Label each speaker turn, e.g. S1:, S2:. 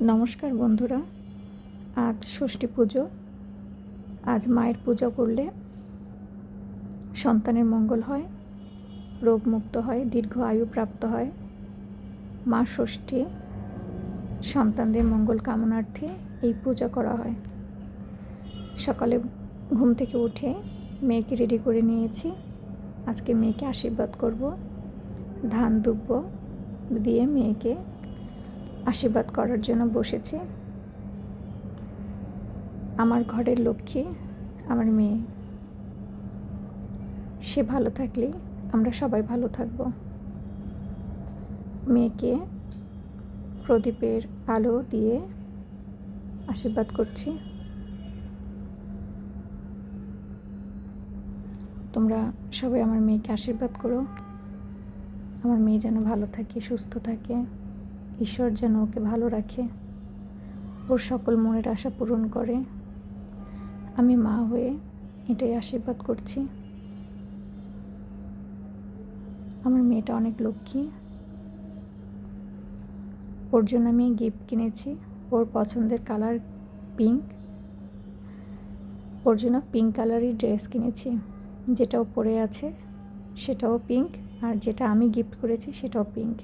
S1: নমস্কার বন্ধুরা, আজ ষষ্ঠী পুজো। আজ মায়ের পূজা করলে সন্তানের মঙ্গল হয়, রোগমুক্ত হয়, দীর্ঘ আয়ু প্রাপ্ত হয়। মা ষষ্ঠী সন্তানদের মঙ্গল কামনার্থে এই পূজা করা হয়। সকালে ঘুম থেকে উঠে মেয়েকে রেডি করে নিয়েছি। আজকে মেয়েকে আশীর্বাদ করব, ধান দুব্ব দিয়ে মেয়েকে আশীর্বাদ করার জন্য বসেছে। আমার ঘরের লক্ষ্মী, আমার মেয়ে। সে ভালো থাকলেই আমরা সবাই ভালো থাকব। মেয়েকে প্রদীপের আলো দিয়ে আশীর্বাদ করছি। তোমরা সবাই আমার মেয়েকে আশীর্বাদ করো। আমার মেয়ে যেন ভালো থাকে, সুস্থ থাকে। ঈশ্বর যেন ওকে ভালো রাখে, ওর সকল মনের আশা পূরণ করে। আমি মা হয়ে এটাই আশীর্বাদ করছি। আমার মেয়েটা অনেক লক্ষ্মী। ওর জন্য আমি গিফট কিনেছি। ওর পছন্দের কালার পিঙ্ক ওর জন্য পিঙ্ক কালারই ড্রেস কিনেছি। যেটাও পরে আছে সেটাও পিঙ্ক আর যেটা আমি গিফট করেছি সেটাও পিঙ্ক